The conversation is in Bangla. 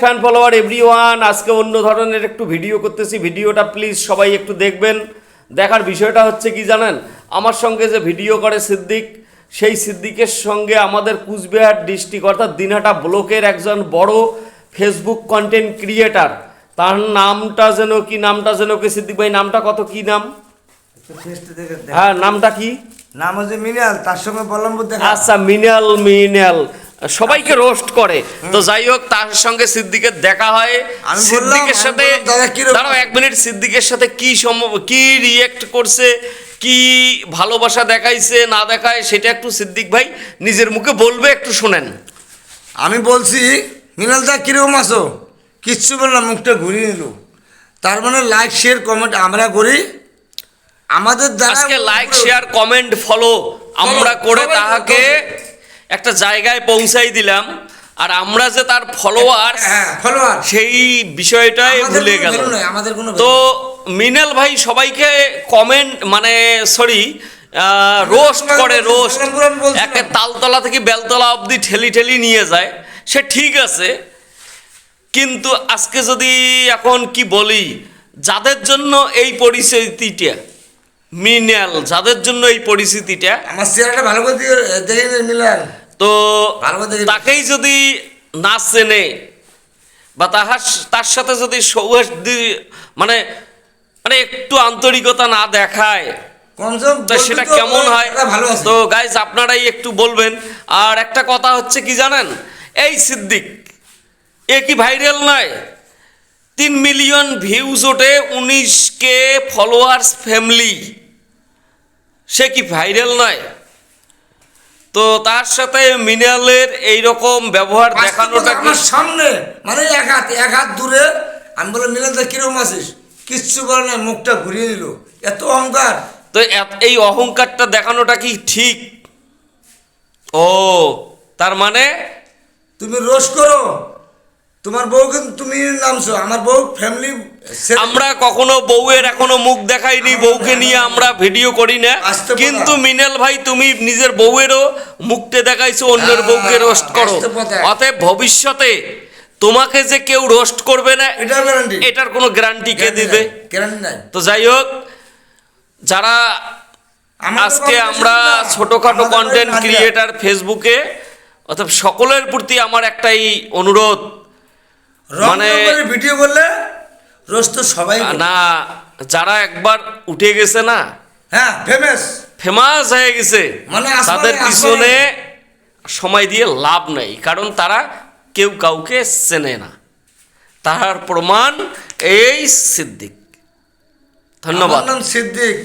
ফ্যান ফলোয়ার এভরিওয়ান আজকে অন্য ধরনের একটু ভিডিও করতেছি। ভিডিওটা প্লিজ সবাই একটু দেখবেন। দেখার বিষয়টা হচ্ছে কি জানেন? আমার সঙ্গে যে ভিডিও করে সিদ্দিক সেই সিদ্দিকের সঙ্গে আমাদের কুচবিহার ডিস্ট্রিক্ট অর্থাৎ দিনহাটা ব্লকের একজন বড় ফেসবুক কন্টেন্ট ক্রিয়েটার তার নামটা যেন কি নামটা যেন কি সিদ্দিক ভাই নামটা কত কি নাম। হ্যাঁ নামটা কি? নাম হচ্ছে মিনাল তার সঙ্গে বললাম আচ্ছা মিনাল মিনাল। সবাইকে রোস্ট করে। তো যাই হোক তার সঙ্গে সিদ্দিকের দেখা হয়। সিদ্দিকের সাথে দাঁড়াও এক মিনিট সিদ্দিকের সাথে কি সম্ভব কি রিয়েক্ট করছে কি ভালোবাসা দেখাইছে না দেখায় সেটা একটু সিদ্দিক ভাই নিজের মুখে বলবে একটু শোনেন। আমি বলছি মিনাল দা কীরকম আছো? কিচ্ছু বললাম মুখটা ঘুরিয়ে নিল। তার মানে লাইক শেয়ার কমেন্ট আমরা করি। আমাদের দ্বারা লাইক শেয়ার কমেন্ট ফলো আমরা করে তাহাকে একটা জায়গায় পৌঁছাই দিলাম আর আমরা যে তার ফলোয়ার হ্যাঁ ফলোয়ার সেই বিষয়টাই ভুলে গেল আমাদের কোনো তো মিনাল ভাই সবাইকে কমেন্ট মানে সরি রোস্ট করে রোস্ট একে তালতলা থেকে বেলতলা অবধি ঠেলি ঠেলি নিয়ে যায়। সে ঠিক আছে কিন্তু আজকে যদি এখন কি বলি যাদের জন্য এই পরিস্থিতিটা মিনাল যাদের জন্য এই পরিস্থিতিটা আমার চেহারাটা ভালো করে দিয়ে মিলাল তো তাকেই যদি না চেনে বা তাহার তার সাথে যদি সৌহার্দ্য মানে মানে একটু আন্তরিকতা না দেখায় সেটা কেমন হয়? তো গাইজ আপনারাই একটু বলবেন। আর একটা কথা হচ্ছে কি জানেন? এই সিদ্দিক এ কি ভাইরাল নয়? তিন মিলিয়ন ভিউজ ওঠে উনিশ কে ফলোয়ার্স ফ্যামিলি সে কি ভাইরাল নয়? তো তার সাথে মিনালের এইরকম ব্যবহার দেখানোটা আমার সামনে মানে এক হাত এক হাত দূরে আমি বললাম মিনাল তো কীরকম আছিস? কিচ্ছু বলে না মুখটা ঘুরিয়ে দিল। এত অহংকার। তো এই অহংকারটা দেখানোটা কি ঠিক? ও তার মানে? তুমি রোষ করো। তোমার বউকে তুমি নামছো আমার বউ ফ্যামিলি আমরা কখনো বউয়ের এখনও মুখ দেখাইনি বউকে নিয়ে আমরা ভিডিও করি না। কিন্তু মিনাল ভাই তুমি নিজের বউয়েরও মুখতে দেখাইছো অন্যের বউকে রোস্ট করো। অতএব ভবিষ্যতে তোমাকে যে কেউ রোস্ট করবে না এটার কোনো গ্যারান্টি কে দিবে? তো যাই হোক যারা আজকে আমরা ছোটোখাটো কন্টেন্ট ক্রিয়েটার ফেসবুকে অর্থাৎ সকলের প্রতি আমার একটাই অনুরোধ মানে- ভিডিও করলে রোজ তো সবাই না যারা একবার উঠে গেছে না হ্যাঁ ফেমাস ফেমাস হয়ে গেছে মানে তাদের পিছনে সময় দিয়ে লাভ নেই কারণ তারা কেউ কাউকে চেনে না। তার প্রমাণ এই সিদ্দিক। ধন্যবাদ। সিদ্দিক